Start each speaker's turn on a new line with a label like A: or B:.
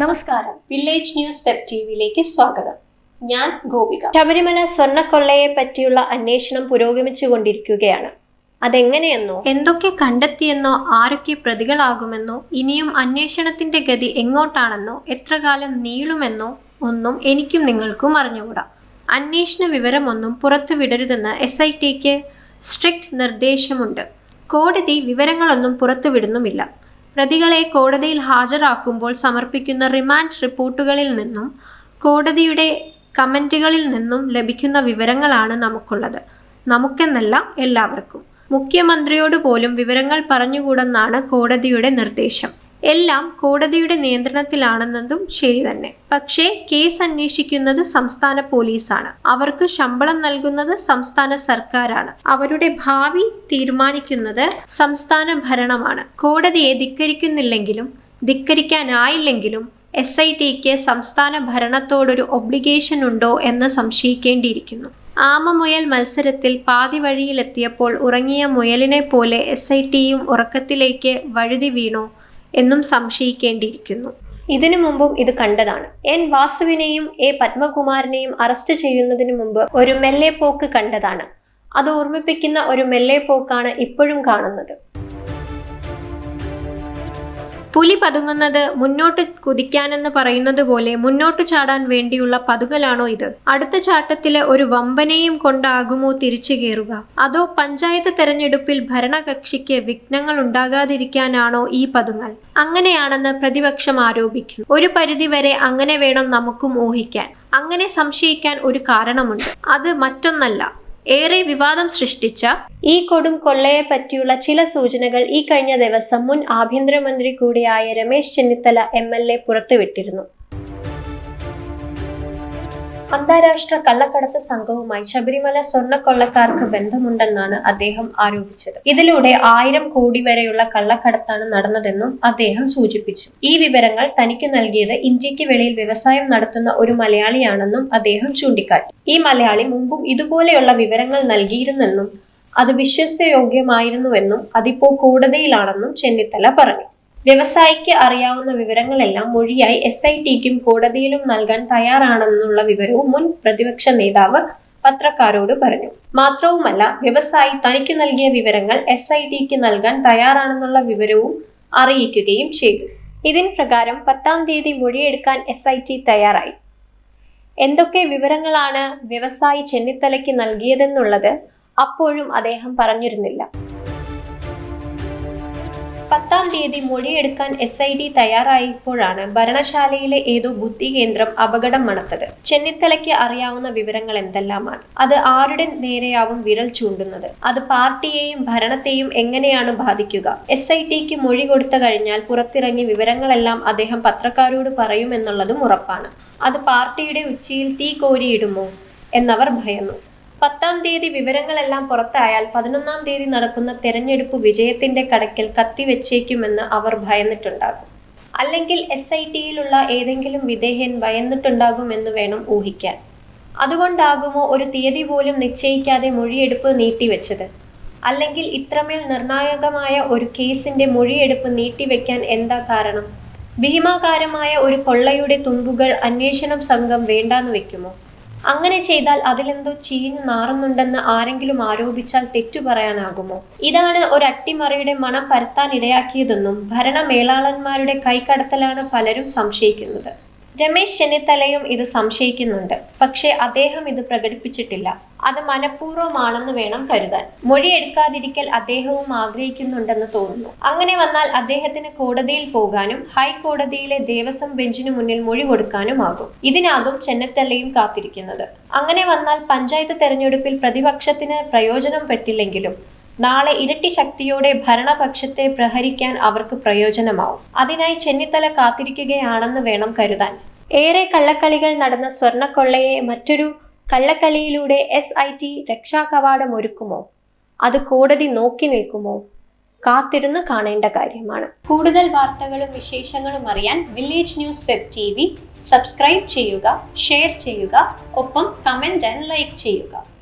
A: നമസ്കാരം. Village news web ടിവിയിലേക്ക് സ്വാഗതം. ഞാൻ ഗോപിക. ശബരിമല സ്വർണക്കൊള്ളയെ പറ്റിയുള്ള അന്വേഷണം പുരോഗമിച്ചു കൊണ്ടിരിക്കുകയാണ്. അതെങ്ങനെയെന്നോ? എന്തൊക്കെ കണ്ടെത്തിയെന്നോ ആരൊക്കെ പ്രതികളാകുമെന്നോ ഇനിയും അന്വേഷണത്തിന്റെ ഗതി എങ്ങോട്ടാണെന്നോ എത്ര കാലം നീളുമെന്നോ ഒന്നും എനിക്കും നിങ്ങൾക്കും അറിഞ്ഞുകൂടാ. അന്വേഷണ വിവരമൊന്നും പുറത്തു വിടരുതെന്ന് എസ് ഐ ടിക്ക് സ്ട്രിക്റ്റ് നിർദ്ദേശമുണ്ട്. കോടതി വിവരങ്ങളൊന്നും പുറത്തുവിടുന്നുമില്ല പ്രതികളെ കോടതിയിൽ ഹാജരാക്കുമ്പോൾ സമർപ്പിക്കുന്ന റിമാൻഡ് റിപ്പോർട്ടുകളിൽ നിന്നും കോടതിയുടെ കമന്റുകളിൽ നിന്നും ലഭിക്കുന്ന വിവരങ്ങളാണ് നമുക്കുള്ളത്. നമുക്കെന്നല്ല എല്ലാവർക്കും. മുഖ്യമന്ത്രിയോട് പോലും വിവരങ്ങൾ പറഞ്ഞുകൂടെന്നാണ് കോടതിയുടെ നിർദ്ദേശം. എല്ലാം കോടതിയുടെ നിയന്ത്രണത്തിലാണെന്നതും ശരി തന്നെ. പക്ഷേ കേസ് അന്വേഷിക്കുന്നത് സംസ്ഥാന പോലീസാണ്. അവർക്ക് ശമ്പളം നൽകുന്നത് സംസ്ഥാന സർക്കാരാണ്. അവരുടെ ഭാവി തീരുമാനിക്കുന്നത് സംസ്ഥാന ഭരണമാണ്. കോടതിയെ ധിക്കരിക്കുന്നില്ലെങ്കിലും ധിക്കരിക്കാനായില്ലെങ്കിലും എസ് ഐ ടിക്ക് സംസ്ഥാന ഭരണത്തോടൊരു ഒബ്ലിഗേഷൻ ഉണ്ടോ എന്ന് സംശയിക്കേണ്ടിയിരിക്കുന്നു. ആമമുയൽ മത്സരത്തിൽ പാതി വഴിയിലെത്തിയപ്പോൾ ഉറങ്ങിയ മുയലിനെ പോലെ എസ് ഐ ടിയും ഉറക്കത്തിലേക്ക് വഴുതി വീണോ. എന്നും സംശയിക്കേണ്ടിയിരിക്കുന്നു. ഇതിനു മുമ്പും ഇത് കണ്ടതാണ്. എൻ വാസുവിനെയും എ പത്മകുമാരനെയും അറസ്റ്റ് ചെയ്യുന്നതിനു മുമ്പ് ഒരു മെല്ലെ പോക്ക് കണ്ടതാണ്. അത് ഓർമ്മിപ്പിക്കുന്ന ഒരു മെല്ലെ പോക്കാണ് ഇപ്പോഴും കാണുന്നത്. പുലി പതുങ്ങുന്നത് മുന്നോട്ട് കുതിക്കാനെന്ന് പറയുന്നത് പോലെ മുന്നോട്ട് ചാടാൻ വേണ്ടിയുള്ള പതുങ്ങലാണോ ഇത്? അടുത്ത ചാട്ടത്തിൽ ഒരു വമ്പനെയും കൊണ്ടാകുമോ തിരിച്ചു കയറുക അതോ പഞ്ചായത്ത് തെരഞ്ഞെടുപ്പിൽ ഭരണകക്ഷിക്ക് വിഘ്നങ്ങൾ ഉണ്ടാകാതിരിക്കാനാണോ ഈ പതുങ്ങൽ? അങ്ങനെയാണെന്ന് പ്രതിപക്ഷം ആരോപിക്കും. ഒരു പരിധിവരെ അങ്ങനെ വേണം നമുക്കും ഊഹിക്കാൻ. അങ്ങനെ സംശയിക്കാൻ ഒരു കാരണമുണ്ട്. അത് മറ്റൊന്നല്ല. ഏറെ വിവാദം സൃഷ്ടിച്ച ഈ കൊടും കൊള്ളയെ പറ്റിയുള്ള ചില സൂചനകൾ ഈ കഴിഞ്ഞ ദിവസം മുൻ ആഭ്യന്തരമന്ത്രി കൂടിയായ Ramesh Chennithala M L A പുറത്തുവിട്ടിരുന്നു. അന്താരാഷ്ട്ര കള്ളക്കടത്ത് സംഘവുമായി ശബരിമല സ്വർണക്കൊള്ളക്കാർക്ക് ബന്ധമുണ്ടെന്നാണ് അദ്ദേഹം ആരോപിച്ചത്. ഇതിലൂടെ ആയിരം കോടി വരെയുള്ള കള്ളക്കടത്താണ് നടന്നതെന്നും അദ്ദേഹം സൂചിപ്പിച്ചു. ഈ വിവരങ്ങൾ തനിക്ക് നൽകിയത് ഇന്ത്യയ്ക്ക് വെളിയിൽ വ്യവസായം നടത്തുന്ന ഒരു മലയാളിയാണെന്നും അദ്ദേഹം ചൂണ്ടിക്കാട്ടി. ഈ മലയാളി മുമ്പും ഇതുപോലെയുള്ള വിവരങ്ങൾ നൽകിയിരുന്നെന്നും അത് വിശ്വസയോഗ്യമായിരുന്നുവെന്നും അതിപ്പോ കോടതിയിലാണെന്നും ചെന്നിത്തല പറഞ്ഞു. വ്യവസായിക്ക് അറിയാവുന്ന വിവരങ്ങളെല്ലാം മൊഴിയായി എസ് ഐ ടിക്കും കോടതിയിലും നൽകാൻ തയ്യാറാണെന്നുള്ള വിവരവും മുൻ പ്രതിപക്ഷ നേതാവ് പത്രക്കാരോട് പറഞ്ഞു. മാത്രവുമല്ല വ്യവസായി തനിക്ക് നൽകിയ വിവരങ്ങൾ എസ് ഐ ടിക്ക് നൽകാൻ തയ്യാറാണെന്നുള്ള വിവരവും അറിയിക്കുകയും ചെയ്തു. ഇതിന് പ്രകാരം പത്താം തീയതി മൊഴിയെടുക്കാൻ എസ് ഐ ടി തയ്യാറായി. എന്തൊക്കെ വിവരങ്ങളാണ് വ്യവസായി ചെന്നിത്തലയ്ക്ക് നൽകിയതെന്നുള്ളത് അപ്പോഴും അദ്ദേഹം പറഞ്ഞിരുന്നില്ല. പത്താം തീയതി മൊഴിയെടുക്കാൻ എസ് ഐ ഡി തയ്യാറായപ്പോഴാണ് ഭരണശാലയിലെ ഏതോ ബുദ്ധി കേന്ദ്രം അപകടം മണത്തത്. ചെന്നിത്തലയ്ക്ക് അറിയാവുന്ന വിവരങ്ങൾ എന്തെല്ലാമാണ്? അത് ആരുടെ നേരെയാവും വിരൽ ചൂണ്ടുന്നത്? അത് പാർട്ടിയെയും ഭരണത്തെയും എങ്ങനെയാണ് ബാധിക്കുക? എസ് ഐ ടിക്ക് മൊഴി കൊടുത്തു കഴിഞ്ഞാൽ പുറത്തിറങ്ങി വിവരങ്ങളെല്ലാം അദ്ദേഹം പത്രക്കാരോട് പറയുമെന്നുള്ളതും ഉറപ്പാണ്. അത് പാർട്ടിയുടെ ഉച്ചിയിൽ തീ കോരിയിടുമോ? എന്നവർ ഭയന്നു. പത്താം തീയതി വിവരങ്ങളെല്ലാം പുറത്തായാൽ പതിനൊന്നാം തീയതി നടക്കുന്ന തെരഞ്ഞെടുപ്പ് വിജയത്തിന്റെ കടക്കിൽ കത്തിവെച്ചേക്കുമെന്ന് അവർ ഭയന്നിട്ടുണ്ടാകും. അല്ലെങ്കിൽ എസ് ഐ ടിയിലുള്ള ഏതെങ്കിലും വിധേയൻ ഭയന്നിട്ടുണ്ടാകുമെന്ന് വേണം ഊഹിക്കാൻ. അതുകൊണ്ടാകുമോ ഒരു തീയതി പോലും നിശ്ചയിക്കാതെ മൊഴിയെടുപ്പ് നീട്ടിവെച്ചത്? അല്ലെങ്കിൽ ഇത്രമേൽ നിർണായകമായ ഒരു കേസിന്റെ മൊഴിയെടുപ്പ് നീട്ടിവെക്കാൻ എന്താ കാരണം? ഭീമാകാരമായ ഒരു കൊള്ളയുടെ തുമ്പുകൾ അന്വേഷണം സംഘം വേണ്ടാന്ന് വെക്കുമോ? അങ്ങനെ ചെയ്താൽ അതിലെന്തോ ചീഞ്ഞു നാറുന്നുണ്ടെന്ന് ആരെങ്കിലും ആരോപിച്ചാൽ തെറ്റു പറയാനാകുമോ? ഇതാണ് ഒരു അട്ടിമറിയുടെ മണം പരത്താൻ ഇടയാക്കിയതെന്നും ഭരണമേലാളന്മാരുടെ കൈകടത്തലാണ് പലരും സംശയിക്കുന്നത്. രമേശ് ചെന്നിത്തലയും ഇത് സംശയിക്കുന്നുണ്ട്. പക്ഷേ അദ്ദേഹം ഇത് പ്രകടിപ്പിച്ചിട്ടില്ല. അത് മനഃപൂർവമാണെന്ന് വേണം കരുതാൻ. മൊഴിയെടുക്കാതിരിക്കൽ അദ്ദേഹവും ആഗ്രഹിക്കുന്നുണ്ടെന്ന് തോന്നുന്നു. അങ്ങനെ വന്നാൽ അദ്ദേഹത്തിന് കോടതിയിൽ പോകാനും ഹൈക്കോടതിയിലെ ദേവസ്വം ബെഞ്ചിനു മുന്നിൽ മൊഴി കൊടുക്കാനുമാകും ഇതിനാകും ചെന്നിത്തലയും കാത്തിരിക്കുന്നത്. അങ്ങനെ വന്നാൽ പഞ്ചായത്ത് തെരഞ്ഞെടുപ്പിൽ പ്രതിപക്ഷത്തിന് പ്രയോജനം പെട്ടില്ലെങ്കിലും നാളെ ഇരട്ടി ശക്തിയോടെ ഭരണപക്ഷത്തെ പ്രഹരിക്കാൻ അവർക്ക് പ്രയോജനമാവും. അതിനായി ചെന്നിത്തല കാത്തിരിക്കുകയാണെന്ന് വേണം കരുതാൻ. ഏറെ കള്ളക്കളികൾ നടന്ന സ്വർണക്കൊള്ളയെ മറ്റൊരു കള്ളക്കളിയിലൂടെ എസ് ഐ ടി രക്ഷാകവാടം ഒരുക്കുമോ? അത് കോടതി നോക്കി നിൽക്കുമോ? കാത്തിരുന്ന് കാണേണ്ട കാര്യമാണ്. കൂടുതൽ വാർത്തകളും വിശേഷങ്ങളും അറിയാൻ village news web T V subscribe ചെയ്യുക ഷെയർ ചെയ്യുക ഒപ്പം കമന്റ് ആൻഡ് ലൈക്ക് ചെയ്യുക.